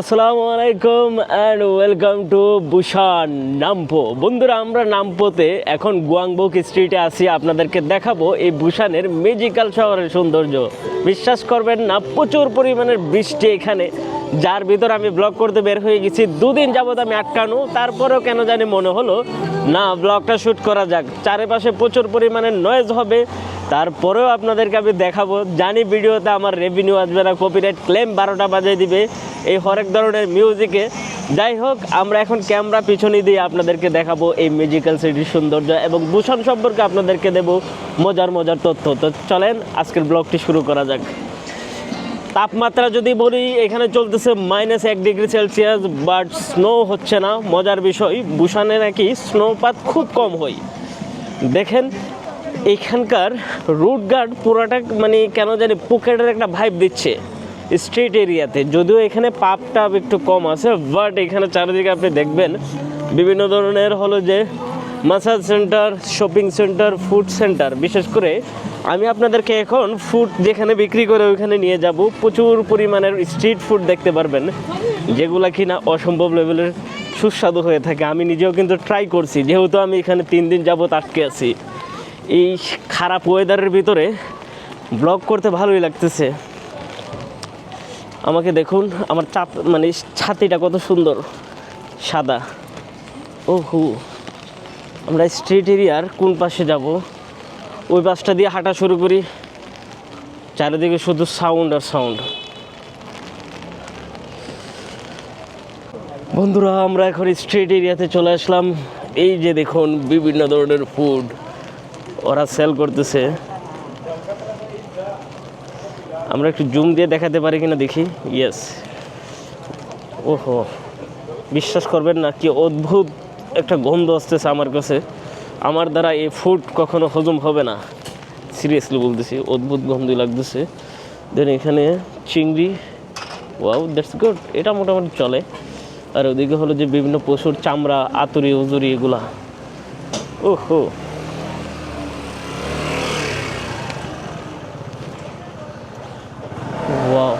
আসসালামু আলাইকুম and welcome to Busan Nampo বন্ধুরা, আমরা নামপোতে এখন গুয়াংবুক স্ট্রিটে আসি আপনাদেরকে দেখাবো এই বুসানের ম্যাজিক্যাল শহরের সৌন্দর্য। বিশ্বাস করবেন না, প্রচুর পরিমাণের বৃষ্টি এখানে। যার ভিতর আমি ব্লগ করতে বের হয়ে গেছি, দুদিন যাবত আমি আটকানো। তারপরেও কেন জানি মনে হলো, না ব্লগটা শ্যুট করা যাক। চারিপাশে প্রচুর পরিমাণে নয়েজ হবে। তারপরেও আপনাদেরকে আমি দেখাবো। জানি ভিডিওতে আমার রেভিনিউ আসবে না কপিরাইট ক্লেম বারোটা বাজিয়ে দিবে এই হরেক ধরনের মিউজিকে যাই হোক, আমরা এখন ক্যামেরা পিছনে দিয়ে আপনাদেরকে দেখাবো এই মিউজিক্যাল সিটির সৌন্দর্য এবং ভূষণ সম্পর্কে আপনাদেরকে দেব মজার মজার তথ্য। তো চলেন, আজকের ব্লগটি শুরু করা যাক। তাপমাত্রা যদি বলি, এখানে চলতেছে মাইনাস এক ডিগ্রি সেলসিয়াস বাট স্নো হচ্ছে না। মজার বিষয় বুসানে নাকি স্নোপাত খুব কম হয়। দেখেন এখানকার রুট গার্ড পুরোটা মানে কেন জানি পকেটের একটা ভাইব দিচ্ছে স্ট্রিট এরিয়াতে যদিও এখানে পাপ টাপ একটু কম আছে বাট এখানে চারিদিকে আপনি দেখবেন বিভিন্ন ধরনের হলো যে massage centre shopping centre food centre বিশেষ করে আমি আপনাদেরকে এখন ফুড যেখানে বিক্রি করে ওইখানে নিয়ে যাব। প্রচুর পরিমাণের স্ট্রিট ফুড দেখতে পারবেন, যেগুলা কিনা অসম্ভব লেভেলের সুস্বাদু হয়ে থাকে। আমি নিজেও কিন্তু ট্রাই করছি, যেহেতু আমি এখানে তিন দিন যাবত আটকে আছি। এই খারাপ ওয়েদারের ভিতরে ব্লগ করতে ভালোই লাগতেছে। আমাকে দেখুন, আমার চাপ মানে ছাতিটা কত সুন্দর, সাদা। ও হু আমরা স্ট্রিট এরিয়ার কোন পাশে যাব? ওই পাশটা দিয়ে হাঁটা শুরু করি। চারিদিকে শুধু সাউন্ড আর সাউন্ড বন্ধুরা, আমরা এখন স্ট্রিট এরিয়াতে চলে আসলাম। এই যে দেখুন, বিভিন্ন ধরনের ফুড ওরা সেল করতেছে। আমরা একটু জুম দিয়ে দেখাতে পারি কিনা দেখি? ইয়েস ওহো, বিশ্বাস করবেন না, কি অদ্ভুত একটা গন্ধ আসতেছে আমার কাছে। আমার দ্বারা এই ফুড কখনো হজম হবে না। সিরিয়াসলি বলতেছি, অদ্ভুত গন্ধ লাগতেছে। দেন এখানে চিংড়ি ওয়াও দ্যাটস গুড এটা মোটামুটি চলে। আর ওদিকে হলো যে বিভিন্ন পশুর চামড়া, আতুরি, উজুরি, এগুলা। ওহো ওয়াও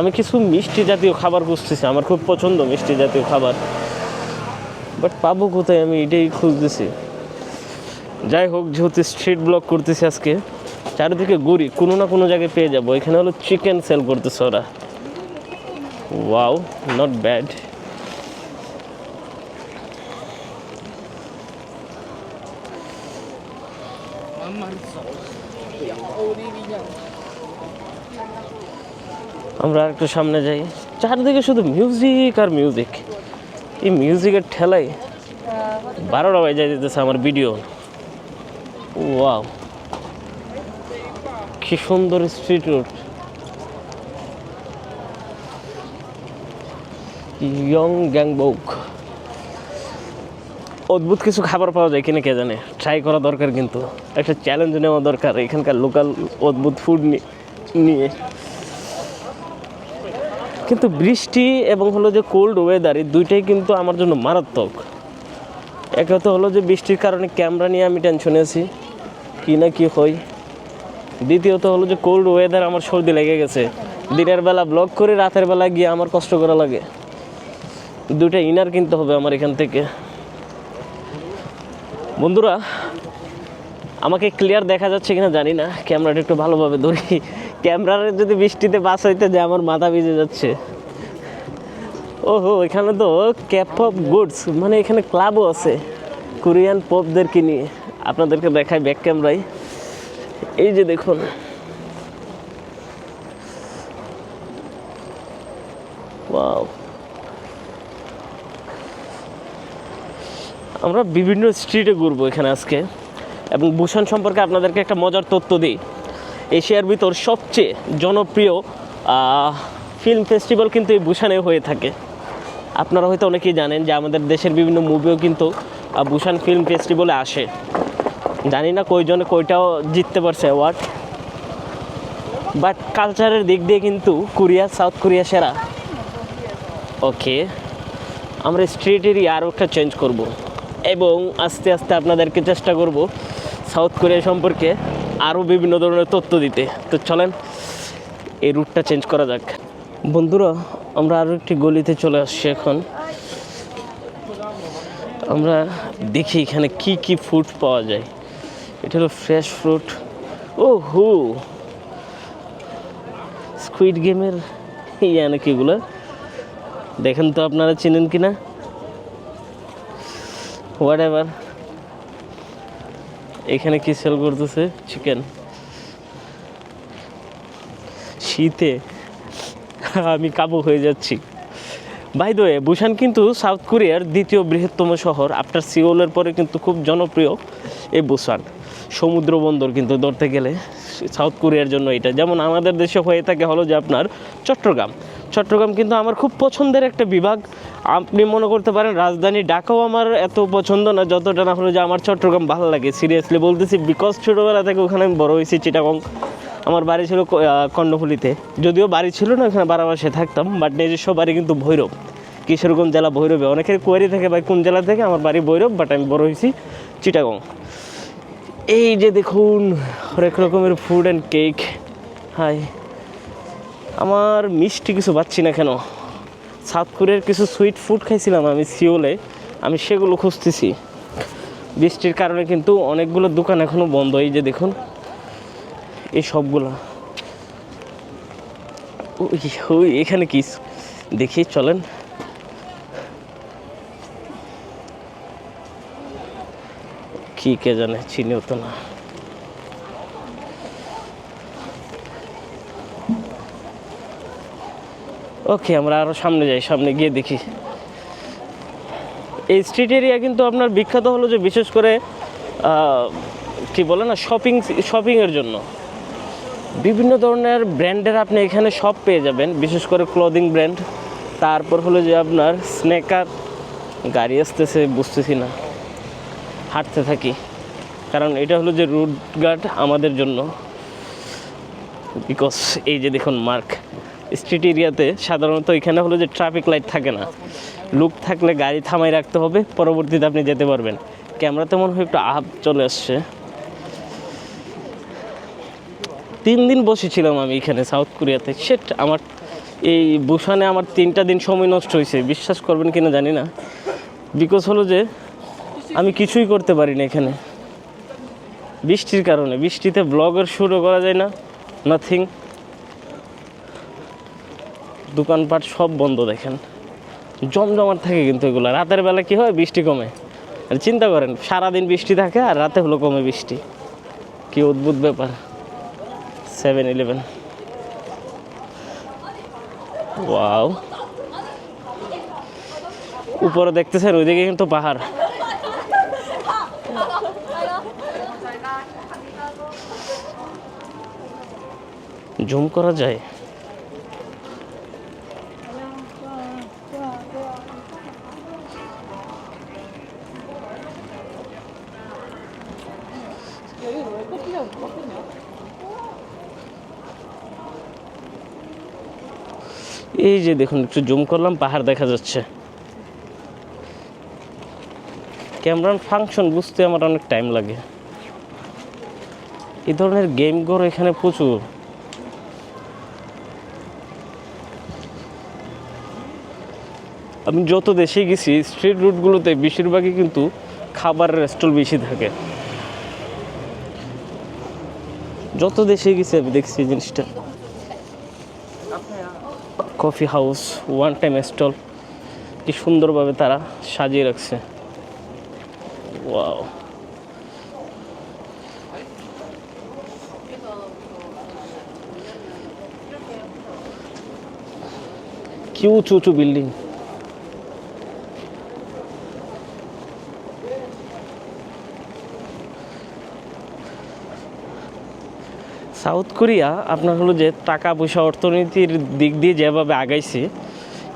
আমি কিছু মিষ্টি জাতীয় খাবার খুঁজতেছি আমার খুব পছন্দ মিষ্টি জাতীয় খাবার। বাট পাবো কোথায়? আমি এটাই খুঁজতেছি। যাই হোক, যেহেতু স্ট্রিট ব্লক করতেছি আজকে, চারিদিকে ঘুরি, কোনো না কোনো জায়গায় পেয়ে যাব। এখানে হলো চিকেন সেল করতেছে ওরা। ওয়াও নট ব্যাড আমরা একটু সামনে যাই। চারদিকে শুধু মিউজিক আর মিউজিক এই মিউজিকের ঠেলাই বারোটা বাজে যেতেছে আমার ভিডিও ওয়াও কি সুন্দর স্ট্রিট রোড ইয়ং গ্যাংবক অদ্ভুত কিছু খাবার পাওয়া যায় কিনা কে জানে। ট্রাই করা দরকার কিন্তু। একটা চ্যালেঞ্জ নেওয়া দরকার। এখানকার লোকাল অদ্ভুত ফুড নিয়ে। কিন্তু বৃষ্টি এবং হলো যে কোল্ড ওয়েদার এই দুইটাই কিন্তু আমার জন্য মারাত্মক। একে তো হলো যে বৃষ্টির কারণে ক্যামেরা নিয়ে আমি টেনশনে আছি, কী না কী হয়। দ্বিতীয়ত হলো যে কোল্ড ওয়েদার আমার সর্দি লেগে গেছে। দিনের বেলা ব্লগ করে, রাতের বেলা গিয়ে আমার কষ্ট করা লাগে। দুইটা ইনার কিনতে হবে আমার এখান থেকে। বন্ধুরা আমাকে ক্লিয়ার দেখা যাচ্ছে কিনা জানি না ক্যামেরাটা একটু ভালোভাবে ধরি। ক্যামেরার যদি বৃষ্টিতে বাস হইতে যায়, আমার মাথা ভিজে যাচ্ছে। ওহো, এখানে তো ক্যাপ অফ গুডস মানে এখানে ক্লাবও আছে কোরিয়ান পপদেরকে নিয়ে। আপনাদেরকে দেখাই ব্যাক ক্যামেরায় এই যে দেখুন। আমরা বিভিন্ন স্ট্রিটে ঘুরবো এখানে আজকে। এবং বুসান সম্পর্কে আপনাদেরকে একটা মজার তথ্য দিই। এশিয়ার ভিতর সবচেয়ে জনপ্রিয় ফিল্ম ফেস্টিভ্যাল কিন্তু এই বুসানে হয়ে থাকে। আপনারা হয়তো অনেকেই জানেন যে আমাদের দেশের বিভিন্ন মুভিও কিন্তু বুসান ফিল্ম ফেস্টিভ্যালে আসে। জানি না কয়জনে কয়টাও জিততে পারছে অ্যাওয়ার্ড বাট কালচারের দিক দিয়ে কিন্তু কোরিয়া সাউথ কোরিয়া সেরা। ওকে আমরা স্ট্রিট এরিয়া আরও একটা চেঞ্জ করব। এবং আস্তে আস্তে আপনাদেরকে চেষ্টা করব সাউথ কোরিয়া সম্পর্কে আরও বিভিন্ন ধরনের তথ্য দিতে। তো চলেন, এই রুটটা চেঞ্জ করা যাক। বন্ধুরা, আমরা আরও একটি গলিতে চলে আসছি এখন। আমরা দেখি এখানে কি কি ফ্রুট পাওয়া যায়। এটা হলো ফ্রেশ ফ্রুট ও হু স্কুইড গেমের ইয়া নাকি এগুলো দেখেন তো আপনারা চিনেন কি না হোয়াট এভার এখানে কি সেল করতেছে? চিকেন শীতে আমি কাবু হয়ে যাচ্ছি। বাই দ্য বুসান কিন্তু সাউথ কোরিয়ার দ্বিতীয় বৃহত্তম শহর। আফটার সিওলের পরে কিন্তু খুব জনপ্রিয় এই বুসান সমুদ্র বন্দর কিন্তু ধরতে গেলে সাউথ কোরিয়ার জন্য এটা। যেমন আমাদের দেশে হয়ে থাকে হলো যে আপনার চট্টগ্রাম। চট্টগ্রাম কিন্তু আমার খুব পছন্দের একটা বিভাগ। আপনি মনে করতে পারেন রাজধানী ঢাকাও আমার এত পছন্দ না, যতটা না হলো যে আমার চট্টগ্রাম ভালো লাগে। সিরিয়াসলি বলতেছি বিকজ ছোটোবেলা থেকে ওখানে আমি বড় হয়েছি চিটাগং। আমার বাড়ি ছিল কর্ণফুলিতে। যদিও বাড়ি ছিল না, ওখানে বারাবাসে থাকতাম বাট নিজস্ব বাড়ি কিন্তু ভৈরব। কিশোরগঞ্জ জেলা ভৈরবে। অনেকের কোয়ারি থেকে বা কোন জেলা থেকে, আমার বাড়ি ভৈরব বাট আমি বড় হয়েছি চিটাগং। এই যে দেখুন, হরেক রকমের ফুড অ্যান্ড কেক হাই আমার মিষ্টি কিছু পাচ্ছি না কেন? সাউথ কোরিয়ার কিছু সুইট ফুড খাইছিলাম আমি সিওলে, আমি সেগুলো খুঁজতেছি। বৃষ্টির কারণে কিন্তু অনেকগুলো দোকান এখনও বন্ধ, এই যে দেখুন, এই সবগুলা। ওই, এখানে কি? দেখি, চলেন। কি কে জানে, চিনিও তো না। ওকে, আমরা আরও সামনে যাই, সামনে গিয়ে দেখি। এই স্ট্রিট এরিয়া কিন্তু আপনার বিখ্যাত হলো যে বিশেষ করে কি বলে না শপিং শপিংয়ের জন্য। বিভিন্ন ধরনের ব্র্যান্ডের আপনি এখানে সব পেয়ে যাবেন, বিশেষ করে ক্লদিং ব্র্যান্ড তারপর হলো যে আপনার স্নেকার গাড়ি আসতেছে, বুঝতেছি না। হাঁটতে থাকি। কারণ এটা হলো যে রুট গার্ড আমাদের জন্য। বিকজ এই যে দেখুন মার্ক স্ট্রিট এরিয়াতে সাধারণত এখানে হলো যে ট্রাফিক লাইট থাকে না। লুক থাকলে গাড়ি থামাই রাখতে হবে, পরবর্তীতে আপনি যেতে পারবেন। ক্যামেরাতে মনে হয় একটু আপ চলে আসছে। তিন দিন বসেছিলাম আমি এখানে সাউথ কোরিয়াতে সেট আমার এই বুসানে আমার তিনটা দিন সময় নষ্ট হয়েছে, বিশ্বাস করবেন কিনা জানি না। বিকজ হলো যে আমি কিছুই করতে পারি না এখানে। বৃষ্টির কারণে, বৃষ্টিতে ব্লগের শুরু করা যায় না নাথিং দোকানপাট সব বন্ধ দেখেন। জমজমাট থাকে কিন্তু এগুলো। রাতের বেলা কি হয়? বৃষ্টি কমে। আর চিন্তা করেন, সারাদিন বৃষ্টি থাকে আর রাতে হলো কমে বৃষ্টি। কি অদ্ভুত ব্যাপার। সেভেন ইলেভেন ওয়াও উপরে দেখতেছেন, ওইদিকে কিন্তু পাহাড়। জুম করা যায়? এই যে দেখুন, একটু জুম করলাম, পাহাড় দেখা যাচ্ছে। ক্যামেরার ফাংশন বুঝতে আমার অনেক টাইম লাগে। এই ধরনের গেম ঘর এখানে প্রচুর। আমি যত দেশে গেছি স্ট্রিট রুটগুলোতে বেশিরভাগই কিন্তু খাবারের স্টল বেশি থাকে। যত দেশে গেছি আমি দেখছি এই জিনিসটা। Coffee house one time stall কি সুন্দরভাবে তারা সাজিয়ে রাখছে। ওয়াও কি উঁচু উঁচু বিল্ডিং সাউথ কোরিয়া আপনার হলো যে টাকা পয়সা অর্থনীতির দিক দিয়ে যেভাবে আগাইছে,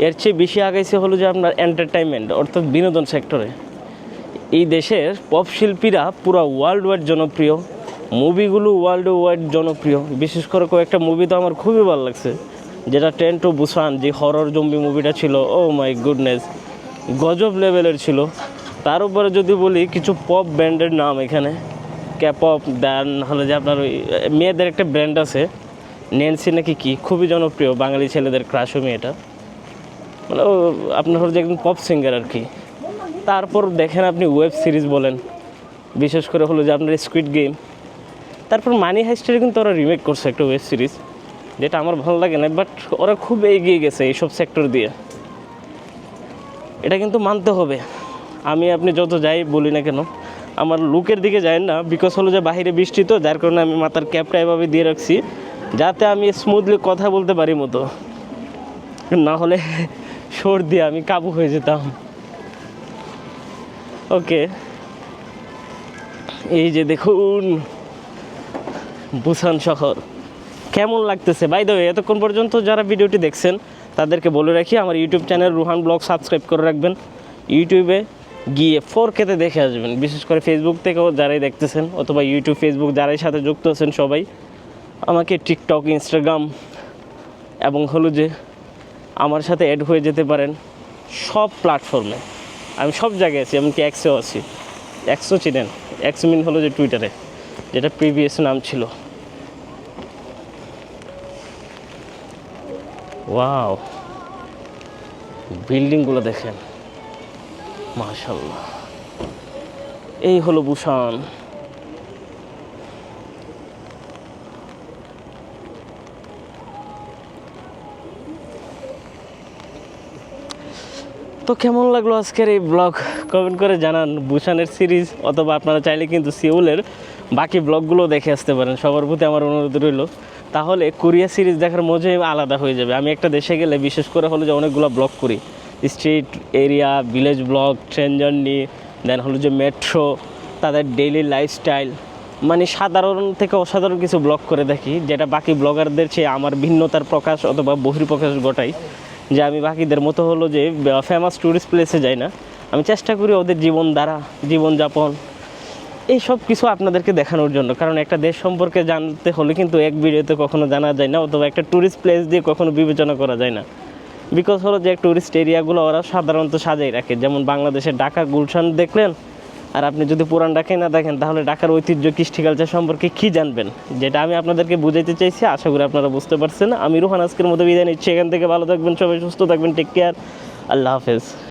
এর চেয়ে বেশি আগাইছে হলো যে আপনার এন্টারটেনমেন্ট অর্থাৎ বিনোদন সেক্টরে এই দেশের পপ শিল্পীরা পুরো ওয়ার্ল্ড ওয়াইড জনপ্রিয় মুভিগুলো ওয়ার্ল্ড ওয়াইড জনপ্রিয়। বিশেষ করে কয়েকটা মুভি তো আমার খুবই ভালো লাগছে, যেটা টেন টু বুসান যে হরর জম্বি মুভিটা ছিল ও মাই গুডনেস গজব লেভেলের ছিল। তার উপরে যদি বলি কিছু পপ ব্র্যান্ডের নাম এখানে। ক্যাপপ দেন হলো যে আপনার ওই মেয়েদের একটা ব্র্যান্ড আছে। নেন্সি নাকি কি? খুবই জনপ্রিয়, বাঙালি ছেলেদের ক্রাশও মেয়েটা। মানে ও, আপনার হলো যে একজন পপ সিঙ্গার আর কি। তারপর দেখেন আপনি ওয়েব সিরিজ বলেন। বিশেষ করে হলো যে আপনার স্কুইড গেম তারপর মানি হাইস্টের কিন্তু ওরা রিমেক করছে একটা ওয়েব সিরিজ যেটা আমার ভালো লাগে না বাট ওরা খুব এগিয়ে গেছে এইসব সেক্টর দিয়ে। এটা কিন্তু মানতে হবে। আমি, আপনি যত যাই বলি না কেন আমার লুকের দিকে যায় না বিকজ হলো যে বাইরে বৃষ্টি তো, যার কারণে আমি মাথার ক্যাপটা এভাবে দিয়ে রাখছি, যাতে আমি স্মুথলি কথা বলতে পারি মতো। না হলে সর্দি, আমি কাবু হয়ে যেতাম। ওকে এই যে দেখুন, বুসান শহর। কেমন লাগতেছে? বাই দ্য এতক্ষণ পর্যন্ত যারা ভিডিওটি দেখছেন, তাদেরকে বলে রাখি, আমার YouTube channel Ruhan vlog subscribe করে রাখবেন। ইউটিউবে গিয়ে ফোর কেতে দেখে আসবেন। বিশেষ করে ফেসবুক থেকেও যারাই দেখতেছেন, অথবা ইউটিউব ফেসবুক যারাই সাথে যুক্ত আছেন সবাই, আমাকে টিকটক ইনস্টাগ্রাম এবং হলো যে আমার সাথে অ্যাড হয়ে যেতে পারেন সব প্ল্যাটফর্মে আমি সব জায়গায় আছি, এমনকি এক্সেও আছি। এক্সও চিনেন এক্স মিন হলো যে টুইটারে যেটা প্রিভিয়াস নাম ছিল। ওয়াও বিল্ডিংগুলো দেখেন। মাশাল্লাহ এই হলো বুসান। তো কেমন লাগল আজকের এই ব্লগ? কমেন্ট করে জানান বুসানের সিরিজ, অথবা আপনারা চাইলে কিন্তু সিউলের বাকি ব্লগগুলো দেখে আসতে পারেন। সবার প্রতি আমার অনুরোধ রইল। তাহলে কোরিয়া সিরিজ দেখার মজাই আলাদা হয়ে যাবে। আমি একটা দেশে গেলে বিশেষ করে হলো যে অনেকগুলো ব্লগ করি। Street area, village vlog train journey then হলো যে মেট্রো, তাদের ডেইলি লাইফস্টাইল মানে সাধারণ থেকে অসাধারণ কিছু ব্লগ করে দেখি, যেটা বাকি ব্লগারদের চেয়ে আমার ভিন্নতার প্রকাশ অথবা বহির্প্রকাশ ঘটাই যে আমি বাকিদের মতো হলো যে ফেমাস ট্যুরিস্ট প্লেসে যাই না। আমি চেষ্টা করি ওদের জীবন দ্বারা জীবনযাপন, এই সব কিছু আপনাদেরকে দেখানোর জন্য। কারণ একটা দেশ সম্পর্কে জানতে হলে কিন্তু এক ভিডিওতে কখনো জানা যায় না, অথবা একটা ট্যুরিস্ট প্লেস দিয়ে কখনো বিবেচনা করা যায় না। বিকজ হলো যে ট্যুরিস্ট এরিয়াগুলো ওরা সাধারণত সাজাই রাখে। যেমন বাংলাদেশের ঢাকা, গুলশান দেখলেন, আর আপনি যদি পুরান ঢাকায় না দেখেন, তাহলে ঢাকার ঐতিহ্য কৃষ্টি কালচার সম্পর্কে কী জানবেন? যেটা আমি আপনাদেরকে বুঝাইতে চাইছি, আশা করি আপনারা বুঝতে পারছেন। আমি রুহান, আজকের মতো বিদায় নিচ্ছি। এখান থেকে ভালো থাকবেন, সবাই সুস্থ থাকবেন টেক কেয়ার আল্লাহ হাফেজ।